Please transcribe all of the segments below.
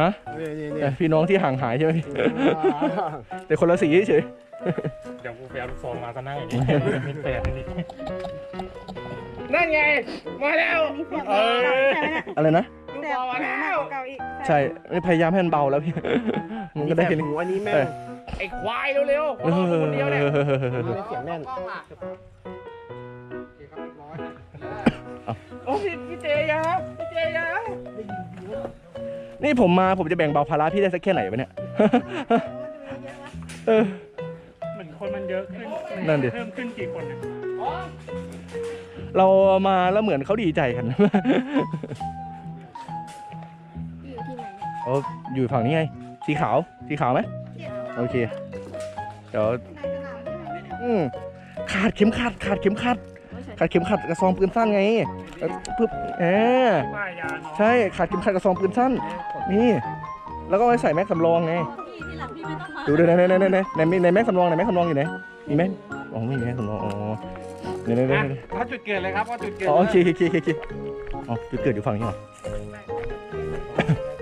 ฮะนี่นี่นี่แต่พี่น้องที่ห่างหายใช่ไหมพี่แต่คนละสีเฉยเดี๋ยวกูไปเอาลูกซองมาซะหน้าอย่างนี้มีแปดนี่นั่นไง มาแล้วนี่เสียบเบาใช่ไหมเนี่ยๆอะไรนะเสียบหนักกว่าเก่าอีกใช่พยายามให้มันเบาแล้วพี่มันก็ได้แค่นี้หูอันนี้แม่เอองไอ้ควายเร็วๆเอคนเดียวเนี่ยอเสียงแน่นโอ้พี่พี่เจยาพี่เจยา นี่ผมมาผมจะแบ่งเบาภาระพี่ได้สักแค่ไหนวะเนี่ย เออ เหมือนคนมันเยอะขึ้นนั่นดิ เพิ่มขึ้นกี่คนเนี่ยเรามาแล้วเหมือนเขาดีใจกัน อยู่ที่ไหนเนี่ยโอ้อยู่ฝั่งนี้ไง สีขาว สีขาวไหมเจ็บโอเค เดี๋ยวในสนามที่ไหนเนี่ยอืมขาดเข็มขัด ขาดเข็มขัด ขาดเข็มขัดกระซองปืนสั้นไง แล้วปึ๊บเออป้ายยาเนาะใช่ขาดเข็มขัดกระซองปืนสั้น นี่ แล้วก็ไว้ใส่แม็กสำรองไง พี่ที่หลังพี่ไม่ต้องมาดูดูในในในในในในในแม็กสำรองในแม็กสำรองอยู่ไหนมีไหมอ๋อไม่มีแม็กสำรองอ๋อเดี๋ยวเดี๋ยวเดี๋ยวเดี๋ยวถ้าจุดเกิดเลยครับว่าจุดเกิดอ๋อโอเคโอเคโอเคโอเคอ๋อจุดเกิดอยู่ฝั่งนี้เหรอ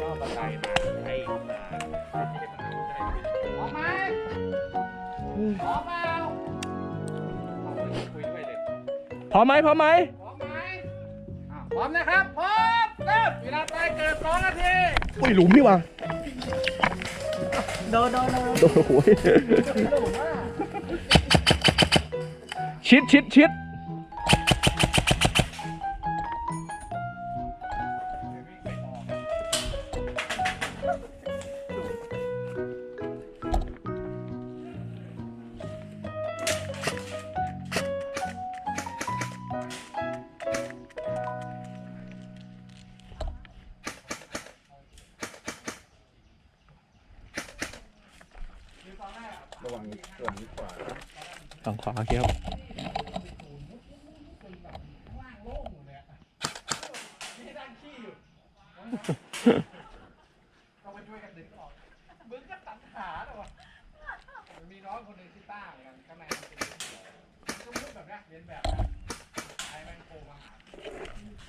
ก็บันไดมาไอ้ออกมาออกมาคุยด้วยเด็กพร้อมไหมพร้อมไหมพ ร้อมไหมอะพร้อมนะครับพร้อมเริ่มเวลาตายเกิดสองนาทีอุ้ยหลุมนี่ว่ะโดนโดนโดนโอ้โหชิดชิดชิด ระวังส่วนนี้ขวาฝั่งขวาครับหายไปไหนกันหมดวะทำไมมันรับเลยจังอะไปตรงไหนได้บ้างวะเนี่ยก่อนออกแล้วเจ๊อ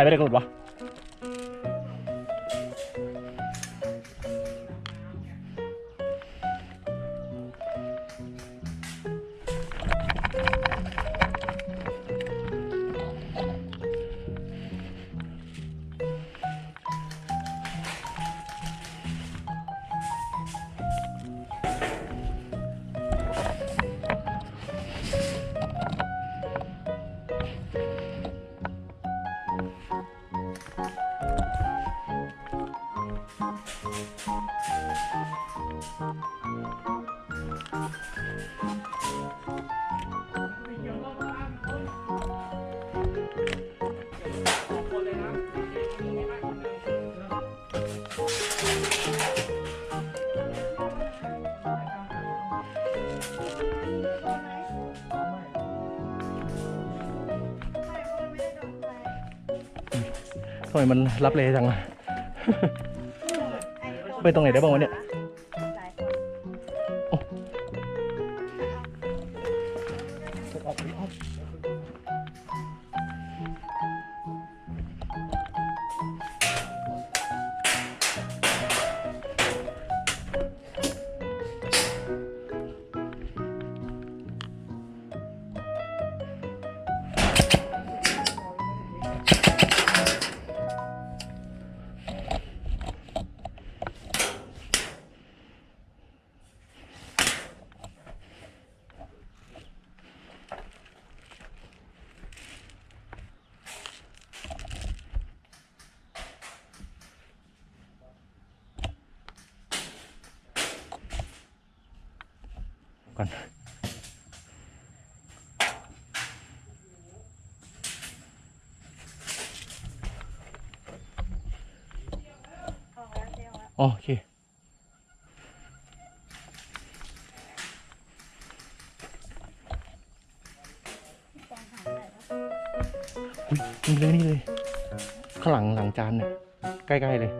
อกแล้วอ๋ ทำไมมันรับเลยจัง ไปตรงไหนได้บ้างวะเนี่ย นี่เลยนี่เลย ข้างหลังหลังจานเนี่ย ใกล้ ๆ เลย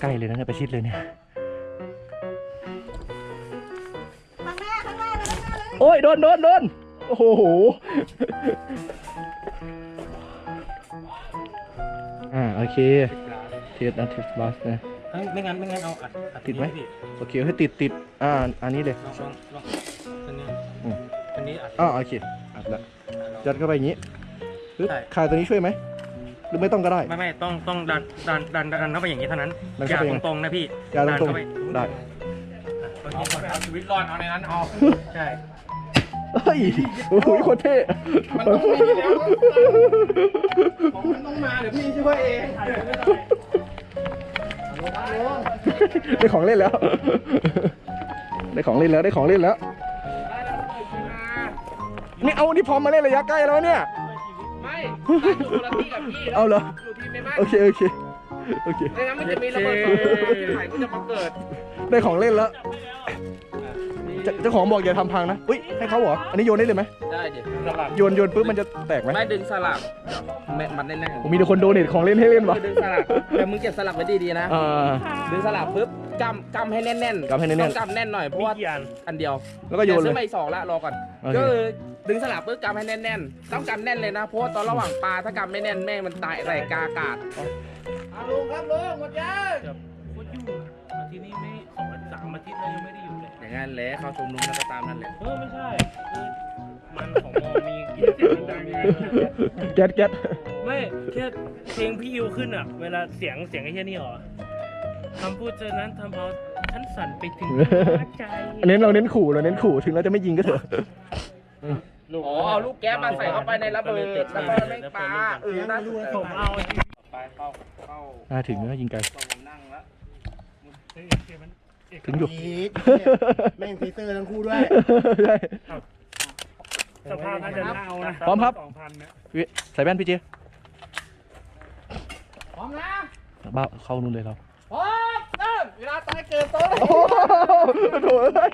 ใกล้เลยนะเนี่ยประชิดเลยเนี่ย โอ้ยโดนโดนโดนโอ้โหอ่าโอเคเทสนะเทสบัสนะเอ้ยไม่งั้นไม่งั้นเอาอัดอัดติดไหมพี่โอเคให้ติดติดอ่าอันนี้เลยลองลองลองอันนี้อืมอันนี้อัดอ่าโอเคอัดละยัดเข้าไปอย่างนี้ปึ๊บใช่คายตัวนี้ช่วยไหมหรือไม่ต้องก็ได้ ไม่ไม่ต้องต้องดันดันดันดันเข้าไปอย่างนี้เท่านั้นดันอเข้าย่าไปยังไงตรงๆนะพี่อย่าตรงๆดันเข้าปได้ โอเคก่อนเอาชีวิตรอดเอาในนั้นเอาใช่ เฮ้ยโอ้โหโคตรเท่มันต้องมีแล้วของมันต้องมาเดี๋ยวพี่ช่วยเองลงลงได้ของเล่นแล้ว ได้ของเล่นแล้วได้ของเล่นแล้ว นี่เอานี่พร้อมมาเล่นระยะใกล้แล้วเนี่ยไม่อยู่คนละที่กับพี่แล้วเอาเหรออยู่ที่ไม่บ้านโอเคโอเคโอเคในนั้นมันจะมีระเบิดสองลูกที่ไข่ก็จะมาเกิด ได้ของเล่นแล้ว เจ้าเจ้าของบอกอย่าทำพังนะอุ้ยให้เขาเหรออันนี้โยนได้เลยไหมได้ดิสลับโยนโยนปุ๊บมันจะแตกไหมไม่ดึงสลักแม่มันแน่นผมมีแต่คนโดเนทของเล่นให้เล่นๆวะคือดึงสลักแต่มึงเก็บสลักไว้ดีๆนะอ่า ดึงสลักปุ๊บกำกำให้แน่นๆกำให้แน่นๆ ต้องกำแน่นหน่อยเพราะมีว่ากี่อันอันเดียวแล้วก็โยนเลดี๋วยซื้อมาอีกสองละรอก่อนโอเค ก็คือดึงสลักปุ๊บกำให้แน่นๆต้องกำแน่นเลยนะเพราะว่าตอนระหว่างปลาถ้ากำไม่แน่นแม่งมันตายใส่กาอากาศอาลุงครับลุงหมดยังโคตรยุ่งอาทิตย์นี้ไม่สองอาทิตย์สามอาทิตย์แล้วยังไม่ได้อยู่เลยอย่างนั้นแหละเข้าชมรมแล้วก็ตามนั่นแหละเออไม่ใช่คือมันของมอมีกินเสียงดังๆไงแก๊สแก๊สไม่แค่เพลงพี่ยูขึ้นอะ เวลาเสียงเสียงไอ้เหี้ยนี่หรอคำพูดเจอนั้นทำเอาฉันสั่นไปถึงหัวใจอันนี้เราเน้นขู่เราเน้นขู่ถึงเราจะไม่ยิงก็เถอะอ๋อเอาลูกแก๊สมาใส่เข้าไปในระเบิดแล้วก็ไม่ปลาเออน่าสนใจผมเอาไอ้ที่ไปเข้าเข้าน่าถึงนะยิงไกลต้องนั่งแล้วเฮ้ยเกมมัน ถึงอยู่แม่งฟีเซอร์ทั้งคู่ด้วย ใช่ สภาพน่าจะเน่านะพร้อมครับ สองพันเนี่ยพี่ใส่แว่นพี่เจพร้อมนะบ้าเข้านู่นเลยเราพร้อมเริ่มเวลาตายเกิดโตเลยโอ้โหโถ่เอ้ย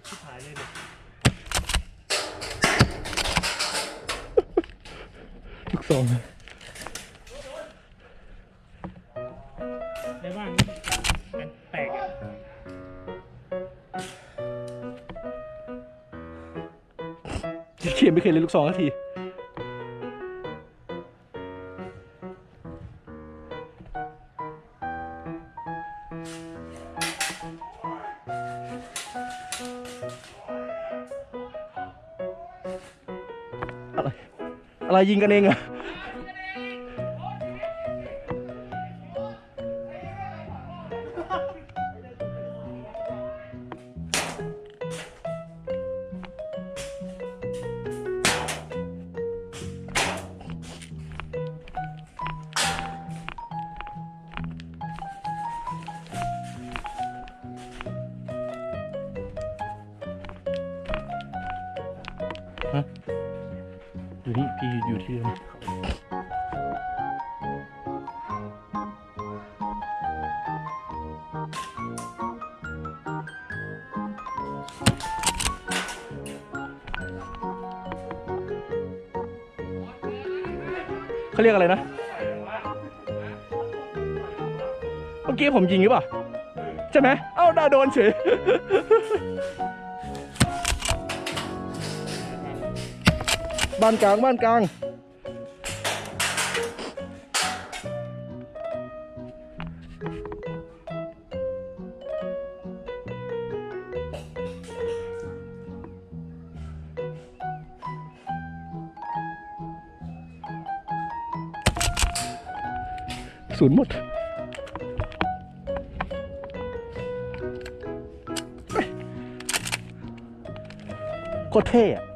เจ็บชิบหายเลยเนี่ยลูกซองในบ้านมันแตกอะเขียนไม่เคยเล่นลูกซองสักที อะไรยิงกันเองอะ พี่อยู่ที่เดิมเขาเรียกอะไรนะ เมื่อกี้ผมยิงหรือเปล่า ใช่ไหม เอ้าดาโดนเฉยบ้านกลางบ้านกลาง สุนหมดโคตรเท่อะ